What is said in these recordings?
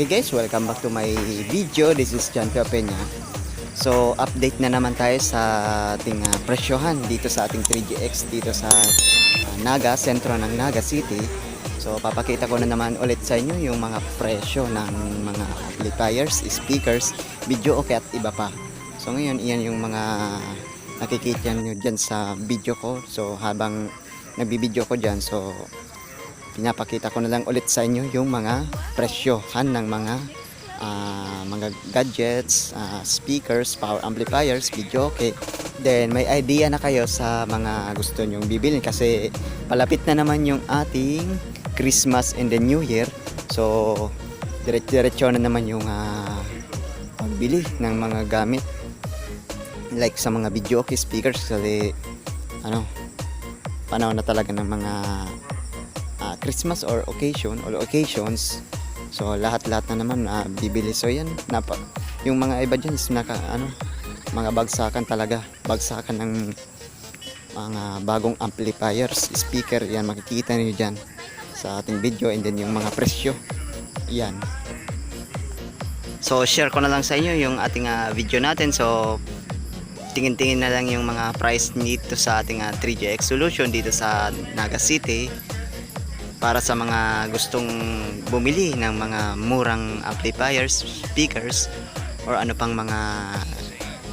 Hey guys, welcome back to my video. This is John Peña. So, update na naman tayo sa ating ah, presyohan dito sa ating 3GX dito sa ah, Naga, sentro ng Naga City. So, papakita ko na naman ulit sa inyo yung mga presyo ng mga amplifiers, speakers, video okay at iba pa. So, ngayon, iyan yung mga nakikita nyo dyan sa video ko. So, habang nagbibideo ko dyan, so pinapakita ko na lang ulit sa inyo yung mga presyohan ng mga ah, mga gadgets, ah, speakers, power amplifiers, video okay. Then may idea na kayo sa mga gusto nyong bibilin kasi palapit na naman yung ating Christmas and the New Year. So diretso-diretso na naman yung ah, pagbili ng mga gamit like sa mga video okay speakers kasi ano panahon na talaga ng mga Christmas or occasion or occasions. So lahat-lahat na naman na bibili. So yan napa, yung mga iba dyan is naka ano mga bagsakan talaga. Bagsakan ng mga bagong amplifiers speaker yan makikita niyo dyan sa ating video. And then yung mga presyo yan. So share ko na lang sa inyo yung ating ah, video natin. So tingin-tingin na lang yung mga price dito sa ating ah, 3GX solution dito sa Naga City para sa mga gustong bumili ng mga murang amplifiers, speakers or ano pang mga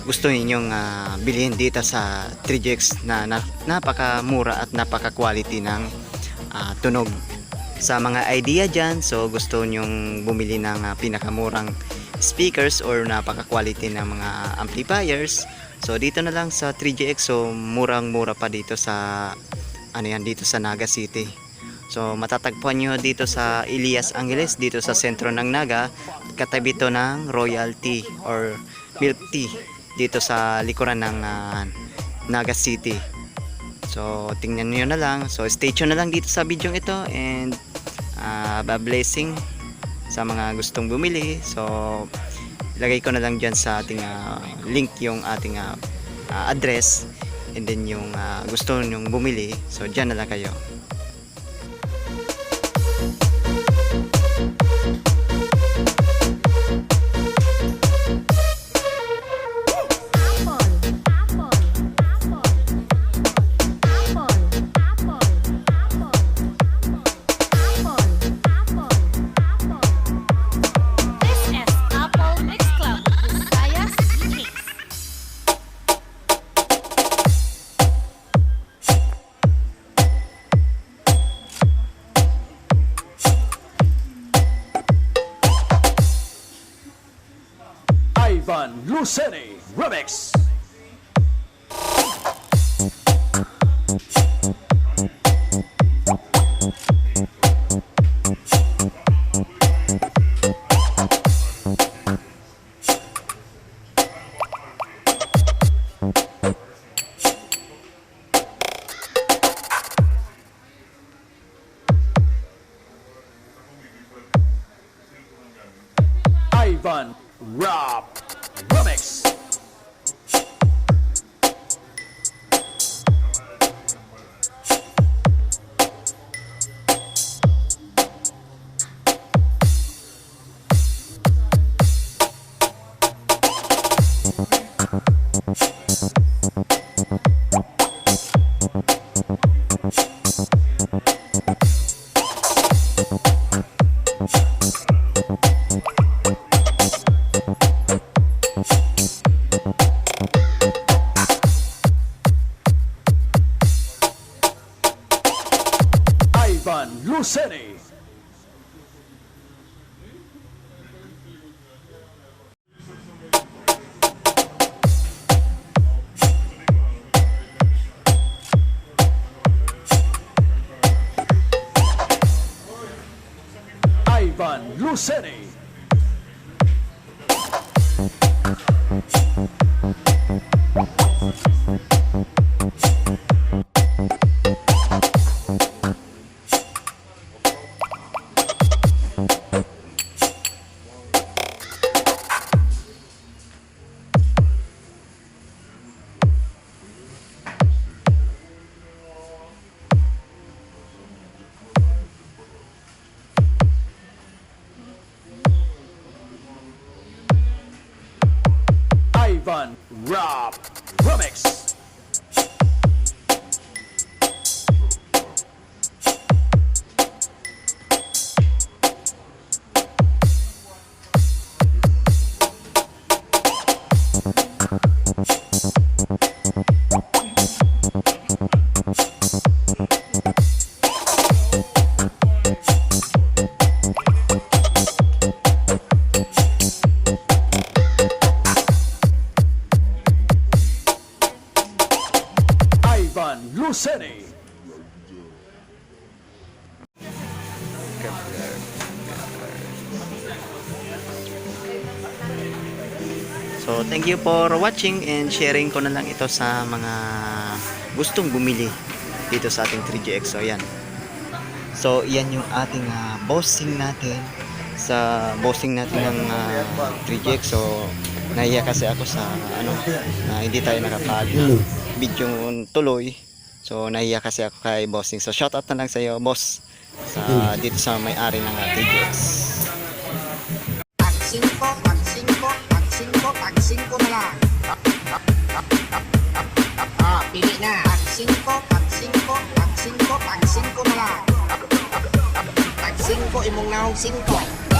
gusto ninyong ah, bilhin dito sa 3GX na, na napakamura at napaka-quality ng ah, tunog. Sa mga idea dyan, so gusto nyong bumili ng ah, pinakamurang speakers or napaka-quality ng mga amplifiers, so dito na lang sa 3GX, so murang-mura pa dito sa ano yan, dito sa Naga City. So matatagpuan nyo dito sa Elias Angeles dito sa sentro ng Naga katabi to ng Royalty or Milk Tea dito sa likuran ng ah, Naga City. So tingnan niyo na lang. So stay tuned na lang dito sa video ito and uh, blessing sa mga gustong bumili. So ilagay ko na lang diyan sa ating ah, link yung ating ah, ah, address and then yung ah, gusto nyong bumili. So diyan na lang kayo. Luceni Remix. Ivan Luceni. Ivan Luceni. Ivan Rob Remix. Ivan Lucene. So, thank you for watching and sharing ko na lang ito sa mga gustong bumili dito sa ating 3GX. So, yan. So, yan yung ating ah, bossing natin sa bossing natin ng ah, 3GX. So, nahiya kasi ako sa ano, na hindi tayo nakapag video tuloy. So, nahiya kasi ako kay bossing. So, shout out na lang sa iyo, boss. Sa, dito sa may-ari ng 3GX. Tag 5, tag 5, tag 5, tag 5 na lang. Ah, pili na. Tag 5, tag 5, tag 5, tag 5 na lang. Tag 5, imong naong 5.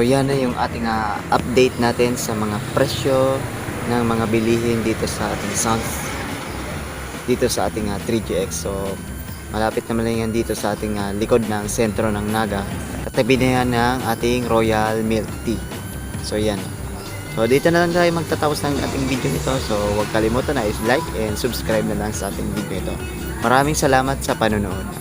So yan na yung ating ah, update natin sa mga presyo ng mga bilihin dito sa ating Sound dito sa ating ah, 3GX. So malapit naman lang yan dito sa ating ah, likod ng sentro ng Naga. Katabi na yan ng ating Royal Milk Tea. So yan. So dito na lang tayo magtatapos ng ating video nito. So huwag kalimutan na is like and subscribe na lang sa ating video ito. Maraming salamat sa panonood.